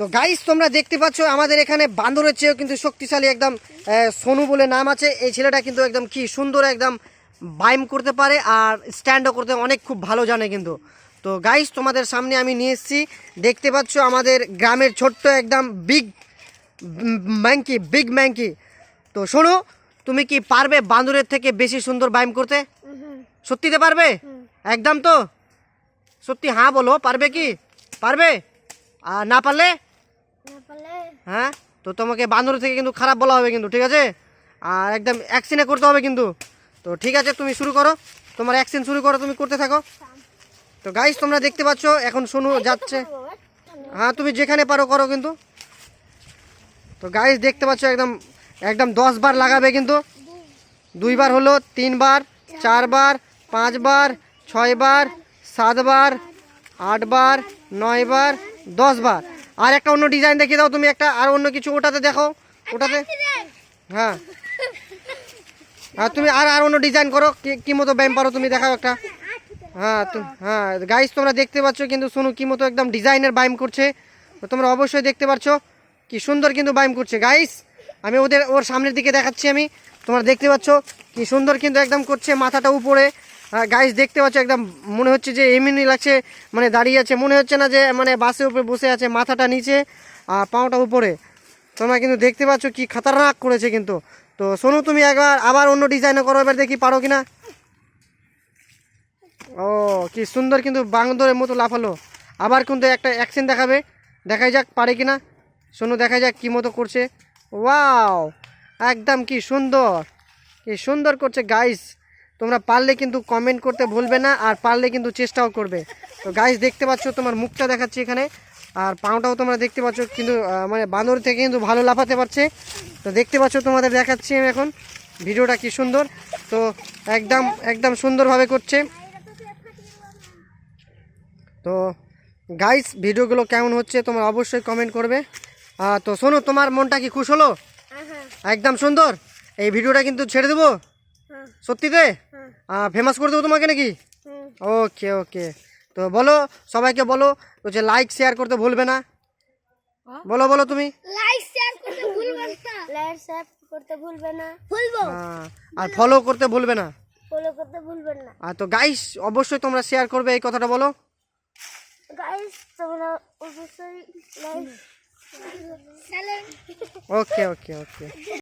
তো গাইস তোমরা দেখতে পাচ্ছ, আমাদের এখানে বান্দরের চেয়েও কিন্তু শক্তিশালী একদম সোনু বলে নাম আছে। এই ছেলেটা কিন্তু একদম কি সুন্দর একদম বাইম করতে পারে আর স্ট্যান্ডও করতে অনেক খুব ভালো জানে কিন্তু। তো গাইস তোমাদের সামনে আমি নিয়ে এসেছি। দেখতে পাচ্ছ, আমাদের গ্রামের ছোট্ট একদম বিগ ম্যাঙ্কি বিগ ম্যাঙ্কি তো শোনো তুমি কি পারবে বান্দরের থেকে বেশি সুন্দর বাইম করতে? সত্যিতে পারবে? একদম তো? সত্যি হ্যাঁ বলো, পারবে কি? পারবে? আর না পারলে? হ্যাঁ? তো তোমাকে বান্দর থেকে কিন্তু খারাপ বলা হবে কিন্তু ঠিক আছে? আর একদম অ্যাক্সিনে করতে হবে কিন্তু। তো ঠিক আছে তুমি শুরু করো। তোমার অ্যাকশন শুরু করো তুমি করতে থাকো। তো গাইস তোমরা দেখতে পাচ্ছ এখন শোনো যাচ্ছে। হ্যাঁ তুমি যেখানে পারো করো কিন্তু। তো গাইস দেখতে পাচ্ছ একদম একদম দশ বার লাগাবে কিন্তু। দুইবার হলো তিনবার চারবার পাঁচবার ছয়বার সাতবার আটবার নয়বার দশবার। আর একটা অন্য ডিজাইন দেখিয়ে দাও, তুমি একটা, আর অন্য কিছু ওটাতে দেখো, ওটাতে। হ্যাঁ। হ্যাঁ তুমি আর আর অন্য ডিজাইন করো, কি মতো ব্যায়াম পারো তুমি দেখাও একটা। হ্যাঁ হ্যাঁ গাইস তোমরা দেখতে পাচ্ছ কিন্তু শুনু কি মতো একদম ডিজাইনের বাইম করছে। তোমরা অবশ্যই দেখতে পাচ্ছ, কি সুন্দর কিন্তু বাইম করছে। গাইস আমি ওদের, ওর সামনের দিকে দেখাচ্ছি আমি। তোমরা দেখতে পাচ্ছ, কি সুন্দর কিন্তু একদম করছে, মাথাটা উপরে। গাইস দেখতে পাচ্ছ একদম মনে হচ্ছে যে এমনি লাগছে মানে দাঁড়িয়ে আছে। মনে হচ্ছে না যে মানে বাসের উপরে বসে আছে, মাথাটা নিচে আর পাওটা উপরে। তোমরা কিন্তু দেখতে পাচ্ছ কি খাতারনাক করেছে কিন্তু। তো শোনো তুমি একবার আবার অন্য ডিজাইনে করো, এবার দেখি পারো কিনা। ও, কি সুন্দর কিন্তু বাংদরের মতো লাফালো। আবার কিন্তু একটা অ্যাকশন দেখাবে। দেখাই যাক পারে কিনা। শোনো দেখা যাক কি মতো করছে। ওয়াও, একদম কি সুন্দর। কি সুন্দর করছে গাইস তোমরা পারলে কিন্তু কমেন্ট করতে ভুলবে না আর পারলে কিন্তু চেষ্টাও করবে। তো গাইস দেখতে পাচ্ছ তোমার মুখটা দেখাচ্ছি এখানে। আর পাওটাও তোমরা দেখতে পাচ্ছ কিন্তু মানে বাঁদর থেকে কিন্তু ভালো লাফাতে পারছে। তো দেখতে পাচ্ছ তোমাদের দেখাচ্ছি আমি এখন ভিডিওটা কি সুন্দর। তো একদম একদম সুন্দরভাবে করছে। তো গাইস ভিডিওগুলো কেমন হচ্ছে তোমরা অবশ্যই কমেন্ট করবে। তো শোনো তোমার মনটা কি খুশ হলো? একদম সুন্দর। এই ভিডিওটা কিন্তু ছেড়ে দেবো? সত্যিতে ফেমাস করে দেবো তোমাকে নাকি? ওকে ওকে তো বলো সবাইকে বলো তো যে লাইক শেয়ার করতে ভুলবে না। বলো বলো তুমি। লাইক শেয়ার করতে ভুলবেন না। লাইক শেয়ার করতে ভুলবেন না। ভুলবো। আর ফলো করতে ভুলবে না। ফলো করতে ভুলবেন না। আর তো গাইস অবশ্যই তোমরা শেয়ার করবে এই কথাটা বলো। গাইস তোমরা অবশ্যই লাইক ওকে ওকে ওকে